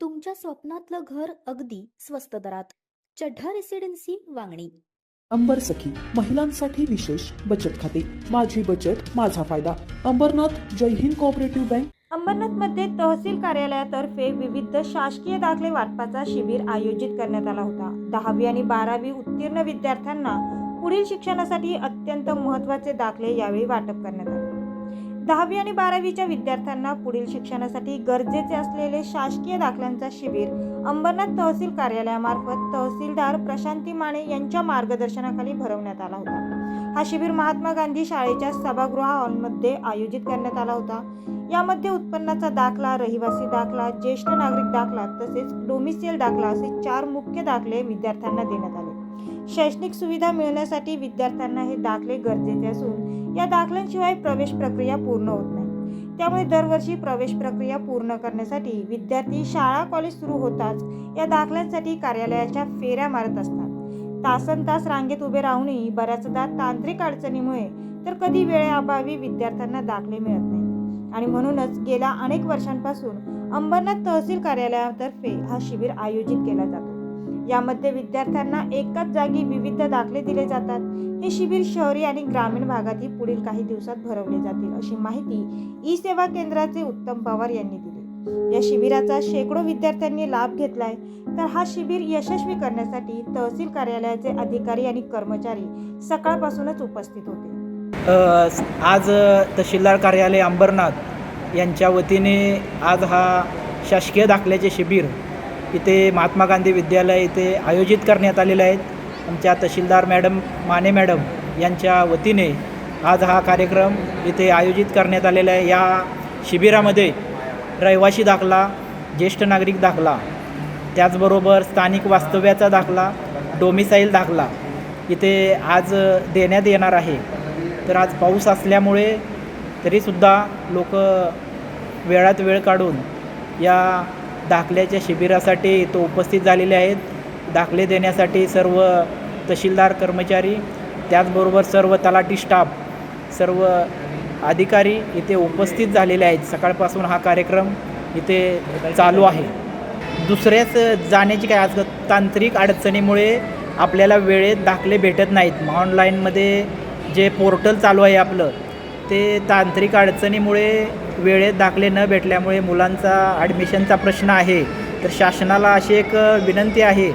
तुमच्या स्वप्नातलं घर अगदी स्वस्त दरात. चढ्ढा रेसिडेन्सी वांगणी. अंबर सखी महिलांसाठी विशेष बचत खाते. माझी बचत माझा फायदा. अंबरनाथ जय हिंद कोऑपरेटिव्ह बँक अंबरनाथमध्ये तहसील कार्यालयातर्फे विविध शासकीय दाखले वाटपाचा शिबिर आयोजित करण्यात आला होता. दहावी आणि बारावी उत्तीर्ण विद्यार्थ्यांना पुढील शिक्षणासाठी अत्यंत महत्त्वाचे दाखले यावेळी वाटप करण्यात आले. दहावी आणि बारावीच्या विद्यार्थ्यांना पुढील शिक्षणासाठी गरजेचे असलेले शासकीय दाखल्यांचा शिबिर अंबरनाथ तहसील कार्यालयामार्फत तहसीलदार प्रशांती माने यांच्या मार्गदर्शनाखाली भरवण्यात आला होता. हा शिबिर महात्मा गांधी शाळेच्या सभागृह हॉलमध्ये आयोजित करण्यात आला होता. यामध्ये उत्पन्नाचा दाखला रहिवासी दाखला ज्येष्ठ नागरिक दाखला तसेच डोमिसियल दाखला असे चार मुख्य दाखले विद्यार्थ्यांना देण्यात आले. शैक्षणिक सुविधा मिळण्यासाठी विद्यार्थ्यांना हे दाखले गरजेचे असून या दाखल्यांशिवाय प्रवेश प्रक्रिया पूर्ण होत नाही. त्यामुळे दरवर्षी प्रवेश प्रक्रिया पूर्ण करण्यासाठी विद्यार्थी शाळा कॉलेज सुरू होताच या दाखल्यांसाठी कार्यालयाच्या फेऱ्या मारत असतात. तासन तास रांगेत उभे राहूनही बऱ्याचदा तांत्रिक अडचणीमुळे तर कधी वेळेअभावी विद्यार्थ्यांना दाखले मिळत नाही आणि म्हणूनच गेल्या अनेक वर्षांपासून अंबरनाथ तहसील कार्यालयातर्फे हा शिबिर आयोजित केला जातो. यामध्ये विद्यार्थ्यांना एकाच जागी विविध दाखले दिले जातात. हे शिबिर शहरी आणि ग्रामीण भागातही पुढील काही दिवसात भरवले जातील अशी माहिती ई सेवा केंद्राचे उत्तम पवार यांनी दिली. या शिबिराचा शेकडो विद्यार्थ्यांनी लाभ घेतलाय. तर हा शिबिर यशस्वी करण्यासाठी तहसील कार्यालयाचे अधिकारी आणि कर्मचारी सकाळपासूनच उपस्थित होते. आज तहसीलदार कार्यालय अंबरनाथ यांच्या वतीने आज हा शासकीय दाखल्याचे शिबिर इथे महात्मा गांधी विद्यालय इथे आयोजित करण्यात आलेले आहेत. आमच्या तहसीलदार मॅडम माने मॅडम यांच्या वतीने आज हा कार्यक्रम इथे आयोजित करण्यात आलेला आहे. या शिबिरामध्ये रहिवाशी दाखला ज्येष्ठ नागरिक दाखला त्याचबरोबर स्थानिक वास्तव्याचा दाखला डोमिसाईल दाखला इथे आज देण्यात येणार आहे. तर आज पाऊस असल्यामुळे तरीसुद्धा लोक वेळात वेळ काढून या दाखल्याच्या शिबिरासाठी इथं उपस्थित झालेले आहेत. दाखले देण्यासाठी सर्व तहसीलदार कर्मचारी त्याचबरोबर सर्व तलाठी स्टाफ सर्व अधिकारी इथे उपस्थित झालेले आहेत. सकाळपासून हा कार्यक्रम इथे चालू आहे. दुसऱ्याच जाण्याची काय आज तांत्रिक अडचणीमुळे आपल्याला वेळेत दाखले भेटत नाहीत. ऑनलाईनमध्ये जे पोर्टल चालू आहे आपलं ते तांत्रिक अडचणीमुळे वेळेत दाखले न भेटल्यामुळे मुलांचा ॲडमिशनचा प्रश्न आहे. तर शासनाला अशी एक विनंती आहे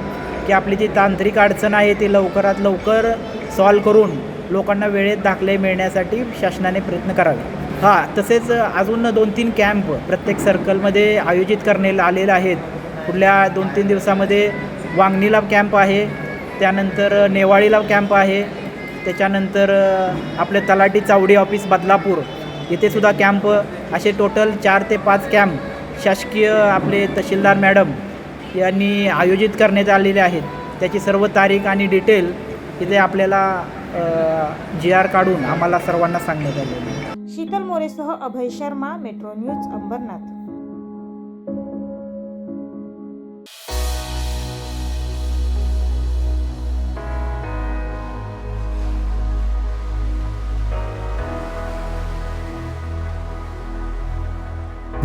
की आपली जी तांत्रिक अडचण आहे ती लवकरात लवकर सॉल्व करून लोकांना वेळेत दाखले मिळण्यासाठी शासनाने प्रयत्न करावे. हां तसेच अजून दोन तीन कॅम्प प्रत्येक सर्कलमध्ये आयोजित करण्यात आलेले आहेत. पुढल्या दोन तीन दिवसामध्ये वांगणीला कॅम्प आहे. त्यानंतर नेवाळीला कॅम्प आहे. त्याच्यानंतर आपले तलाठी चावडी ऑफिस बदलापूर. इथे सुद्धा कॅम्प असे टोटल चार ते पाच कॅम्प शासकीय आपले तहसीलदार मॅडम यांनी आयोजित करण्यात आलेले आहेत. त्याची सर्व तारीख आणि डिटेल इथे आपल्याला जी आर काढून आम्हाला सर्वांना सांगण्यात आले Sheetal मोरेसह Abhay Sharma metro news Ambernath.